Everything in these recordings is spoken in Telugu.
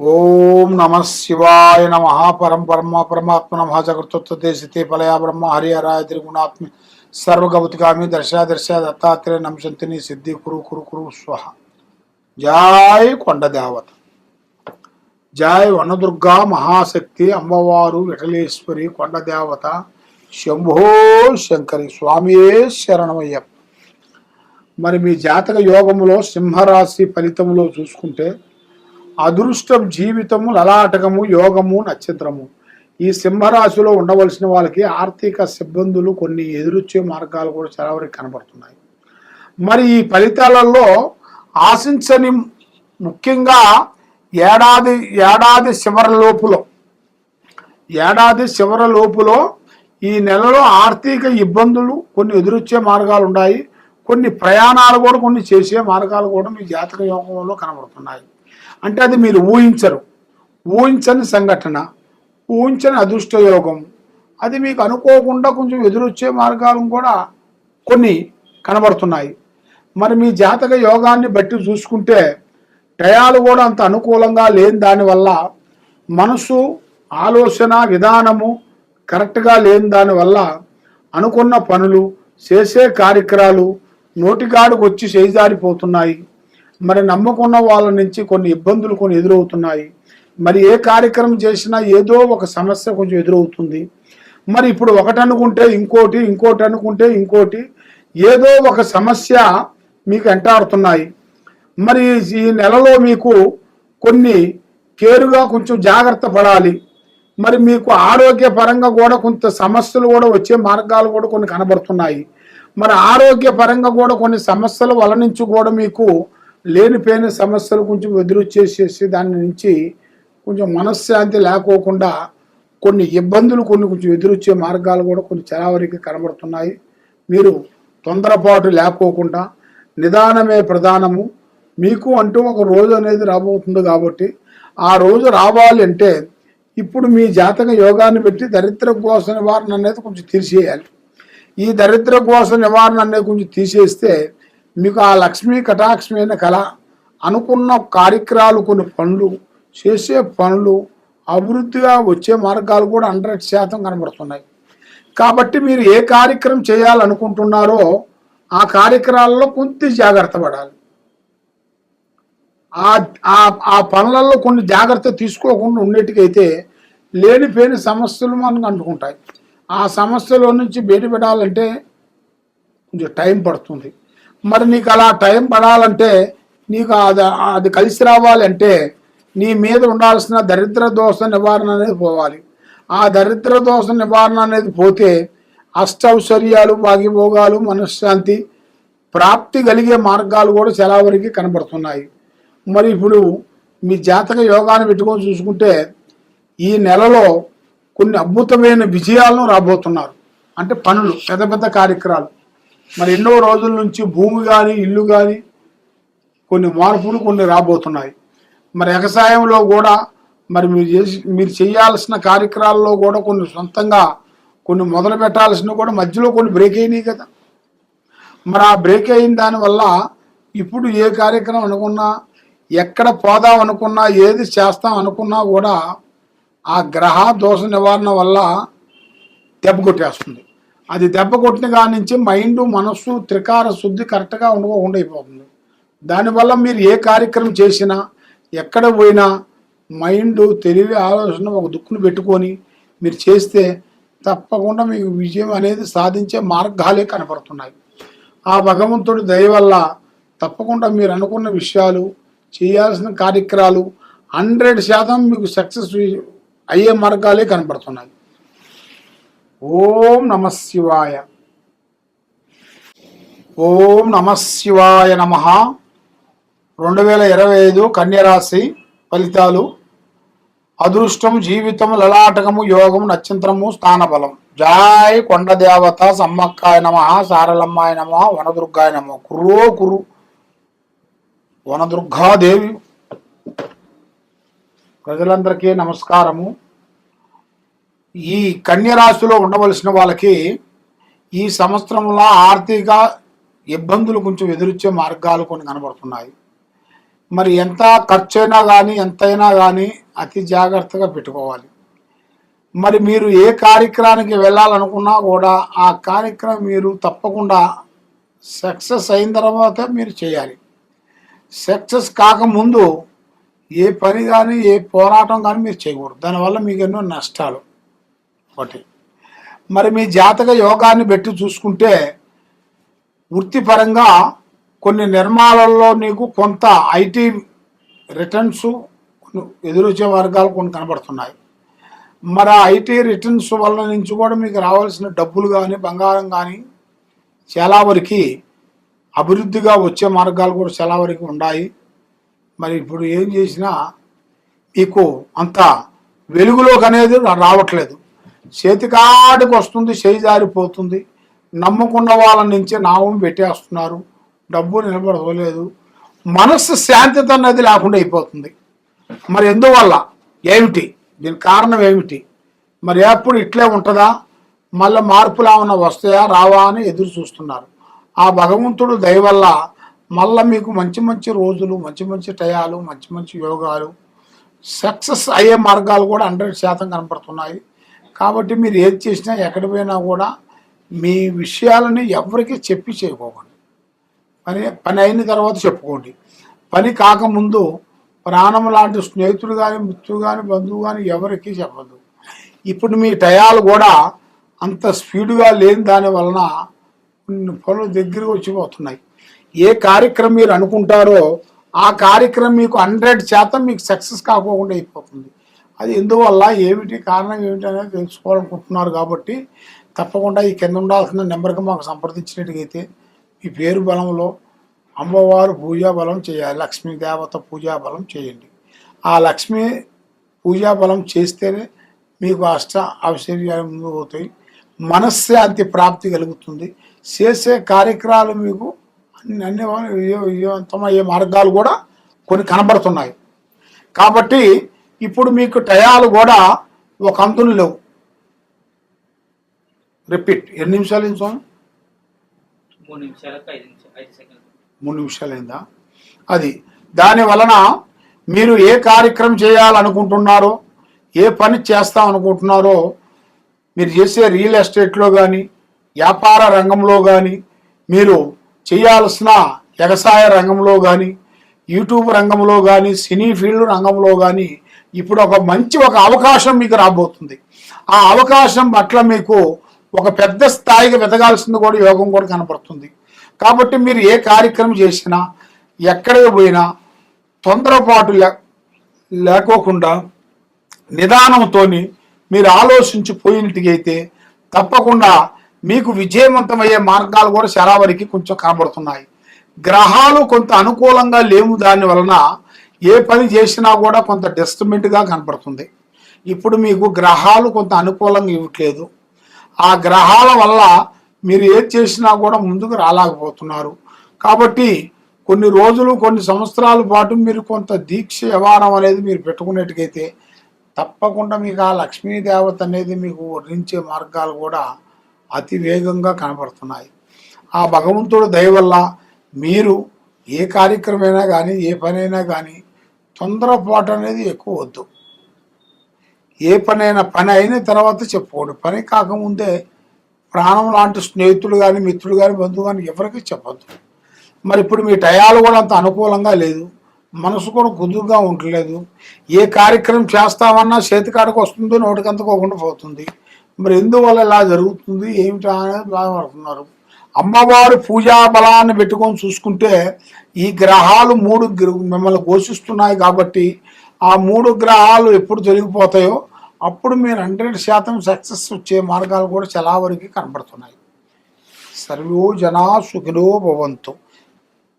ఓం నమ శివాయ నమ పరం పరమ పరమాత్మ నమ జగత్తే సితే పలయా బ్రహ్మ హరిహరాయ త్రిగుణాత్మి సర్వగౌతికామి దర్శ దర్శ దత్తాత్రేయ నంశంతిని సిద్ధి కురు కురు కురు స్వహ. జాయ్ కొండ దేవత జాయ్ వనదుర్గా మహాశక్తి అమ్మవారు విఠలేశ్వరి కొండ దేవత శంభో శంకరి స్వామియే శరణమయ్యప్ప. మరి మీ జాతక యోగంలో సింహరాశి ఫలితంలో చూసుకుంటే అదృష్టం జీవితము లలాటకము యోగము నక్షత్రము. ఈ సింహరాశిలో ఉండవలసిన వాళ్ళకి ఆర్థిక సిబ్బందులు కొన్ని ఎదురొచ్చే మార్గాలు కూడా చాలా వరకు కనబడుతున్నాయి. మరి ఈ ఫలితాలలో ఆశించని ముఖ్యంగా ఏడాది ఏడాది చివరి లోపులో ఏడాది చివరి లోపులో ఈ నెలలో ఆర్థిక ఇబ్బందులు కొన్ని ఎదురొచ్చే మార్గాలు ఉన్నాయి. కొన్ని ప్రయాణాలు కూడా కొన్ని చేసే మార్గాలు కూడా మీ జాతక యోగంలో కనబడుతున్నాయి. అంటే అది మీరు ఊహించరు. ఊహించని సంఘటన ఊహించని అదృష్ట యోగం అది మీకు అనుకోకుండా కొంచెం ఎదురొచ్చే మార్గాలు కూడా కొన్ని కనబడుతున్నాయి. మరి మీ జాతక యోగాన్ని బట్టి చూసుకుంటే టయాలు కూడా అంత అనుకూలంగా లేని దానివల్ల మనసు ఆలోచన విధానము కరెక్ట్గా లేని దానివల్ల అనుకున్న పనులు చేసే కార్యక్రమాలు నోటికాడుకు వచ్చి చేజారిపోతున్నాయి. మరి నమ్ముకున్న వాళ్ళ నుంచి కొన్ని ఇబ్బందులు కొన్ని ఎదురవుతున్నాయి. మరి ఏ కార్యక్రమం చేసినా ఏదో ఒక సమస్య కొంచెం ఎదురవుతుంది. మరి ఇప్పుడు ఒకటి అనుకుంటే ఇంకోటి ఇంకోటి అనుకుంటే ఇంకోటి ఏదో ఒక సమస్య మీకు ఎంటాడుతున్నాయి. మరి ఈ నెలలో మీకు కొన్ని కేరుగా కొంచెం జాగ్రత్త పడాలి. మరి మీకు ఆరోగ్యపరంగా కూడా కొంత సమస్యలు కూడా వచ్చే మార్గాలు కూడా కొన్ని కనబడుతున్నాయి. మరి ఆరోగ్యపరంగా కూడా కొన్ని సమస్యల వల్ల నుంచి కూడా మీకు లేనిపోయిన సమస్యలు కొంచెం ఎదురొచ్చేసేసి దాని నుంచి కొంచెం మనశ్శాంతి లేకోకుండా కొన్ని ఇబ్బందులు కొన్ని కొంచెం ఎదురొచ్చే మార్గాలు కూడా కొన్ని చలావరికి కనబడుతున్నాయి. మీరు తొందరపాటు లేకోకుండా నిదానమే ప్రధానము. మీకు అంటూ ఒక రోజు అనేది రాబోతుంది కాబట్టి ఆ రోజు రావాలి అంటే ఇప్పుడు మీ జాతక యోగాన్ని పెట్టి దరిద్ర కోస నివారణ అనేది కొంచెం తీసేయాలి ఈ దరిద్ర కోస నివారణ అనేది కొంచెం తీసేస్తే మీకు ఆ లక్ష్మీ కటాక్షమైన కళ. అనుకున్న కార్యక్రమాలు కొన్ని పనులు చేసే పనులు అభివృద్ధిగా వచ్చే మార్గాలు కూడా హండ్రెడ్ శాతం కనబడుతున్నాయి. కాబట్టి మీరు ఏ కార్యక్రమం చేయాలనుకుంటున్నారో ఆ కార్యక్రమాల్లో కొంత జాగ్రత్త పడాలి. ఆ ఆ- పనులలో కొన్ని జాగ్రత్త తీసుకోకుండా ఉండేటికైతే లేనిపోయిన సమస్యలు మనకు అంటుకుంటాయి. ఆ సమస్యలో నుంచి బయటపడాలంటే కొంచెం టైం పడుతుంది. మరి నీకు అలా టైం పడాలంటే నీకు అది అది కలిసి రావాలంటే నీ మీద ఉండాల్సిన దరిద్ర దోష నివారణ అనేది పోవాలి. ఆ దరిద్ర దోష నివారణ అనేది పోతే అష్టౌశ్వర్యాలు భాగ్యభోగాలు మనశ్శాంతి ప్రాప్తి కలిగే మార్గాలు కూడా చాలా వరకు కనబడుతున్నాయి. మరి ఇప్పుడు మీ జాతక యోగాన్ని పెట్టుకొని చూసుకుంటే ఈ నెలలో కొన్ని అద్భుతమైన విజయాలను రాబోతున్నారు. అంటే పనులు పెద్ద పెద్ద కార్యక్రమాలు. మరి ఎన్నో రోజుల నుంచి భూమి కానీ ఇల్లు కానీ కొన్ని మార్పులు కొన్ని రాబోతున్నాయి. మరి వ్యవసాయంలో కూడా మరి మీరు చేసి మీరు చేయాల్సిన కార్యక్రమాల్లో కూడా కొన్ని సొంతంగా కొన్ని మొదలు పెట్టాల్సినవి కూడా మధ్యలో కొన్ని బ్రేక్ అయినాయి కదా. మరి ఆ బ్రేక్ అయిన దానివల్ల ఇప్పుడు ఏ కార్యక్రమం అనుకున్నా ఎక్కడ పోదాం అనుకున్నా ఏది చేస్తాం అనుకున్నా కూడా ఆ గ్రహ దోష నివారణ వల్ల దెబ్బ కొట్టేస్తుంది. అది దెబ్బ కొట్టిన కాడి నుంచి మైండ్ మనస్సు త్రికార శుద్ధి కరెక్ట్గా ఉండకుండా అయిపోతుంది. దానివల్ల మీరు ఏ కార్యక్రమం చేసినా ఎక్కడ పోయినా మైండ్ తెలివి ఆలోచన ఒక దుక్కును పెట్టుకొని మీరు చేస్తే తప్పకుండా మీకు విజయం అనేది సాధించే మార్గాలే కనపడుతున్నాయి ఆ భగవంతుడి దయ వల్ల తప్పకుండా మీరు అనుకున్న విషయాలు చేయాల్సిన కార్యక్రమాలు హండ్రెడ్ శాతం మీకు సక్సెస్ అయ్యే మార్గాలే కనపడుతున్నాయి ఓం నమ శివాయ. ఓం నమ శివాయ నమ. రెండు వేల ఇరవై ఐదు కన్యరాశి ఫలితాలు. అదృష్టం జీవితం లలాటకము యోగం నక్షత్రము స్థానబలం. జాయ్ కొండ దేవత సమ్మక్కాయ నమ సారలమ్మాయ నమ వనదుర్గాయ నమ. కురో కురు. వనదుర్గాదేవి. ప్రజలందరికీ నమస్కారము. ఈ కన్యరాశిలో ఉండవలసిన వాళ్ళకి ఈ సంవత్సరంలో ఆర్థిక ఇబ్బందులు కొంచెం ఎదురొచ్చే మార్గాలు కొన్ని కనబడుతున్నాయి. మరి ఎంత ఖర్చు అయినా కానీ ఎంతైనా కానీ అతి జాగ్రత్తగా పెట్టుకోవాలి. మరి మీరు ఏ కార్యక్రమానికి వెళ్ళాలనుకున్నా కూడా ఆ కార్యక్రమం మీరు తప్పకుండా సక్సెస్ అయిన తర్వాత మీరు చేయాలి. సక్సెస్ కాకముందు ఏ పని కానీ ఏ పోరాటం కానీ మీరు చేయకూడదు. దానివల్ల మీకు ఎన్నో నష్టాలు. ఒకటి మరి మీ జాతక యోగాన్ని పెట్టి చూసుకుంటే వృత్తిపరంగా కొన్ని నిర్మాణాలలో నీకు కొంత ఐటీ రిటర్న్స్ ఎదురొచ్చే వర్గాలు కొన్ని కనబడుతున్నాయి. మరి ఆ ఐటీ రిటర్న్స్ వల్ల నుంచి కూడా మీకు రావాల్సిన డబ్బులు కానీ బంగారం కానీ చాలా వరకు అభివృద్ధిగా వచ్చే మార్గాలు కూడా చాలా వరకు ఉన్నాయి. మరి ఇప్పుడు ఏం చేసినా మీకు అంత వెలుగులోకి అనేది రావట్లేదు. చేతికాడికి వస్తుంది చేయి జారిపోతుంది. నమ్ముకున్న వాళ్ళ నుంచి నామం పెట్టేస్తున్నారు. డబ్బు నిలబడలేదు మనస్సు శాంతిత అనేది లేకుండా అయిపోతుంది. మరి ఎందువల్ల? ఏమిటి? దీని కారణం ఏమిటి? మరి ఎప్పుడు ఇట్లే ఉంటుందా? మళ్ళీ మార్పులు ఏమైనా వస్తాయా? రావా అని ఎదురు చూస్తున్నారు. ఆ భగవంతుడు దయ వల్ల మళ్ళీ మీకు మంచి మంచి రోజులు మంచి మంచి టయాలు మంచి మంచి యోగాలు సక్సెస్ అయ్యే మార్గాలు కూడా హండ్రెడ్ శాతం కనపడుతున్నాయి. కాబట్టి మీరు ఏది చేసినా ఎక్కడ పోయినా కూడా మీ విషయాలని ఎవరికి చెప్పి చేయకోకండి పని పని అయిన తర్వాత చెప్పుకోండి. పని కాకముందు ప్రాణం లాంటి స్నేహితుడు కానీ మిత్రుడు కానీ బంధువు కానీ ఎవరికి చెప్పదు. ఇప్పుడు మీ టయాలు కూడా అంత స్పీడ్గా లేని దాని వలన కొన్ని పనులు దగ్గరకు వచ్చిపోతున్నాయి. ఏ కార్యక్రమం మీరు అనుకుంటారో ఆ కార్యక్రమం మీకు హండ్రెడ్ శాతం మీకు సక్సెస్ కాకోకుండా అయిపోతుంది. అది ఎందువల్ల ఏమిటి కారణం ఏమిటి అనేది తెలుసుకోవాలనుకుంటున్నారు కాబట్టి తప్పకుండా ఈ కింద ఉండాల్సిన నెంబర్కి మాకు సంప్రదించినట్టుగైతే మీ పేరు బలంలో అమ్మవారు పూజా బలం చేయాలి లక్ష్మీ దేవత పూజా బలం చేయండి. ఆ లక్ష్మీ పూజా బలం చేస్తేనే మీకు అష్ట ఆశ్చర్యాలు ముందు పోతాయి. మనశ్శాంతి ప్రాప్తి కలుగుతుంది. చేసే కార్యక్రమాలు మీకు అన్ని అన్ని విజయవంతమయ్యే మార్గాలు కూడా కొన్ని కనబడుతున్నాయి. కాబట్టి ఇప్పుడు మీకు టయాలు కూడా ఒక అంతులు లేవు. రిపీట్ ఎన్ని నిమిషాలు అయింది స్వామి? మూడు నిమిషాలు నిమిషాలైందా అది దాని వలన మీరు ఏ కార్యక్రమం చేయాలనుకుంటున్నారో ఏ పని చేస్తాం అనుకుంటున్నారో మీరు చేసే రియల్ ఎస్టేట్లో కానీ వ్యాపార రంగంలో కానీ మీరు చేయాల్సిన వ్యవసాయ రంగంలో కానీ యూట్యూబ్ రంగంలో కానీ సినీ ఫీల్డ్ రంగంలో కానీ ఇప్పుడు ఒక మంచి ఒక అవకాశం మీకు రాబోతుంది. ఆ అవకాశం పట్ల మీకు ఒక పెద్ద స్థాయికి వెతగాల్సింది కూడా యోగం కూడా కనపడుతుంది. కాబట్టి మీరు ఏ కార్యక్రమం చేసినా ఎక్కడికి పోయినా తొందరపాటు లే లేకోకుండా నిదానంతో మీరు ఆలోచించి పోయినట్టుగైతే తప్పకుండా మీకు విజయవంతమయ్యే మార్గాలు కూడా చాలా వరకు కొంచెం కనబడుతున్నాయి. గ్రహాలు కొంత అనుకూలంగా లేవు దాని వలన ఏ పని చేసినా కూడా కొంత డిస్టర్బెంట్గా కనపడుతుంది. ఇప్పుడు మీకు గ్రహాలు కొంత అనుకూలంగా ఇవ్వట్లేదు. ఆ గ్రహాల వల్ల మీరు ఏది చేసినా కూడా ముందుకు రాలేకపోతున్నారు. కాబట్టి కొన్ని రోజులు కొన్ని సంవత్సరాల పాటు మీరు కొంత దీక్ష వ్యవహారం అనేది మీరు పెట్టుకున్నట్టుగైతే తప్పకుండా మీకు ఆ లక్ష్మీ దేవత అనేది మీకు వర్ణించే మార్గాలు కూడా అతి వేగంగా కనబడుతున్నాయి ఆ భగవంతుడు దయ వల్ల మీరు ఏ కార్యక్రమైనా కానీ ఏ పనైనా కానీ తొందరపాటు అనేది ఎక్కువ వద్దు. ఏ పనైనా పని అయిన తర్వాత చెప్పుకోండి. పని కాకముందే ప్రాణం లాంటి స్నేహితులు కానీ మిత్రులు కానీ బంధువు కానీ ఎవరికి చెప్పద్దు. మరి ఇప్పుడు మీ టయాలు కూడా అంత అనుకూలంగా లేదు. మనసు కూడా కుదురుగా ఉండలేదు. ఏ కార్యక్రమం చేస్తామన్నా చేతికాడికి వస్తుందో నోటికంతకోకుండా పోతుంది. మరి ఎందువల్ల ఇలా జరుగుతుంది? ఏమిటా అనేది బాధపడుతున్నారు. అమ్మవారు పూజా బలాన్ని పెట్టుకొని చూసుకుంటే ఈ గ్రహాలు మూడు మిమ్మల్ని పోషిస్తున్నాయి కాబట్టి ఆ మూడు గ్రహాలు ఎప్పుడు తొలగిపోతాయో అప్పుడు మీరు హండ్రెడ్ శాతం సక్సెస్ వచ్చే మార్గాలు కూడా చాలా వరకు కనబడుతున్నాయి. సర్వో జనా సుఖినో భవంతు.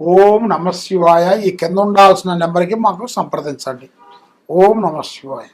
ఓం నమ శివాయ. ఈ కింద ఉండాల్సిన నెంబర్కి మాకు సంప్రదించండి. ఓం నమ శివాయ.